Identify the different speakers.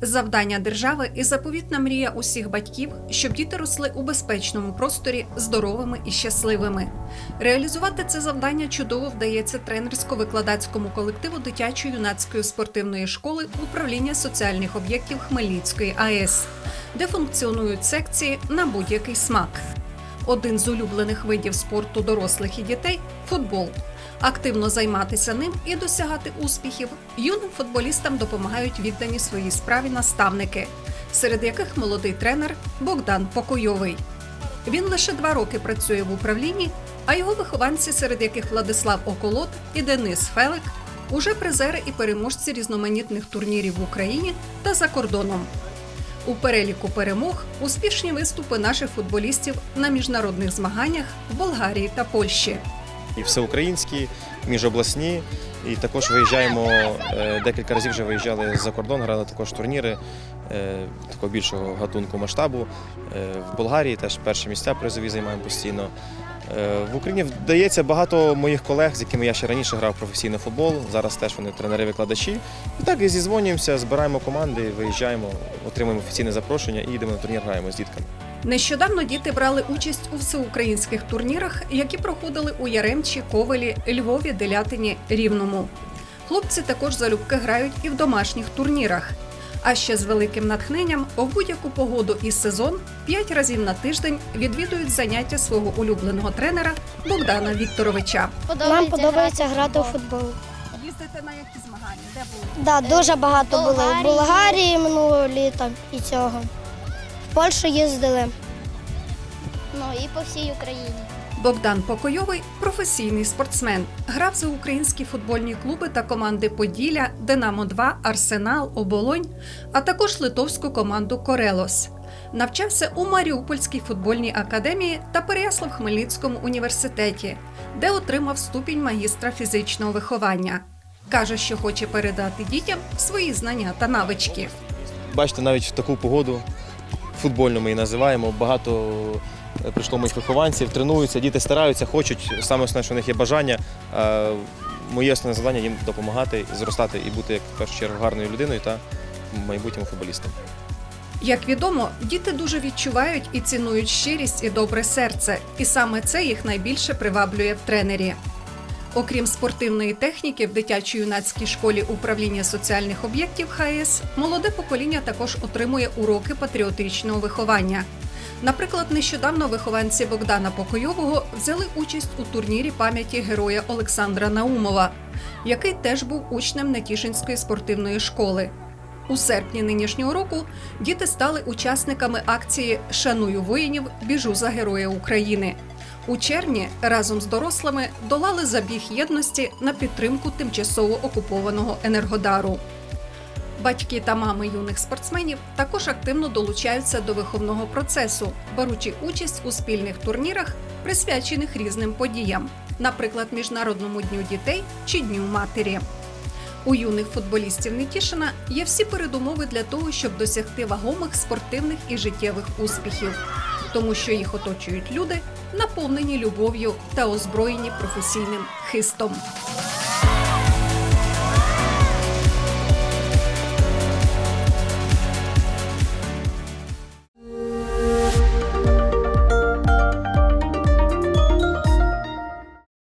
Speaker 1: Завдання держави і заповітна мрія усіх батьків, щоб діти росли у безпечному просторі, здоровими і щасливими. Реалізувати це завдання чудово вдається тренерсько-викладацькому колективу дитячо-юнацької спортивної школи управління соціальних об'єктів Хмельницької АЕС, де функціонують секції на будь-який смак. Один з улюблених видів спорту дорослих і дітей футбол. Активно займатися ним і досягати успіхів юним футболістам допомагають віддані своїй справі наставники, серед яких молодий тренер Богдан Покойовий. Він лише два роки працює в управлінні, а його вихованці, серед яких Владислав Околот і Денис Фелик, уже призери і переможці різноманітних турнірів в Україні та за кордоном. У переліку перемог успішні виступи наших футболістів на міжнародних змаганнях в Болгарії та Польщі.
Speaker 2: і всеукраїнські, міжобласні. І також виїжджаємо е, декілька разів вже виїжджали за кордон, грали також турніри е, такого більшого гатунку масштабу. Е, В Болгарії теж перші місця призові займаємо постійно. Е, В Україні вдається багато моїх колег, з якими я ще раніше грав професійний футбол. Зараз теж вони тренери-викладачі. І так і зізвонюємося, збираємо команди, виїжджаємо, отримуємо офіційне запрошення і їдемо на турнір, граємо з дітками.
Speaker 1: Нещодавно діти брали участь у всеукраїнських турнірах, які проходили у Яремчі, Ковелі, Львові, Делятині, Рівному. Хлопці також залюбки грають і в домашніх турнірах. А ще з великим натхненням у будь-яку погоду і сезон п'ять разів на тиждень відвідують заняття свого улюбленого тренера Богдана Вікторовича.
Speaker 3: Нам подобається грати у футбол.
Speaker 1: Їздите на які змагання? Де були?
Speaker 3: Да, дуже багато було. В
Speaker 4: Болгарії.
Speaker 3: Болгарії минулого літа і цього. В Польщу їздили.
Speaker 4: Ну і по всій Україні.
Speaker 1: Богдан Покойовий професійний спортсмен. Грав за українські футбольні клуби та команди Поділля, Динамо 2 Арсенал, Оболонь, а також литовську команду Корелос. Навчався у Маріупольській футбольній академії та Переяслав Хмельницькому університеті, де отримав ступінь магістра фізичного виховання. Каже, що хоче передати дітям свої знання та навички.
Speaker 2: Бачите, навіть в таку погоду футбольну ми її називаємо. Багато прийшло моїх вихованців, тренуються, діти стараються, хочуть. Саме основне, що в них є бажання. Моє основне завдання їм допомагати, зростати і бути як в першу чергу гарною людиною та майбутнім футболістом.
Speaker 1: Як відомо, діти дуже відчувають і цінують щирість і добре серце, і саме це їх найбільше приваблює в тренері. Окрім спортивної техніки, в дитячо-юнацькій школі управління соціальних об'єктів ХАЕС молоде покоління також отримує уроки патріотичного виховання. Наприклад, нещодавно вихованці Богдана Покойового взяли участь у турнірі пам'яті героя Олександра Наумова, який теж був учнем Нетішинської спортивної школи. У серпні нинішнього року діти стали учасниками акції Шаную воїнів, біжу за героя України. У червні разом з дорослими долали забіг єдності на підтримку тимчасово окупованого Енергодару. Батьки та мами юних спортсменів також активно долучаються до виховного процесу, беручи участь у спільних турнірах, присвячених різним подіям, наприклад, Міжнародному дню дітей чи Дню матері. У юних футболістів Нетішина є всі передумови для того, щоб досягти вагомих спортивних і життєвих успіхів, тому що їх оточують люди, наповнені любов'ю та озброєні професійним хистом.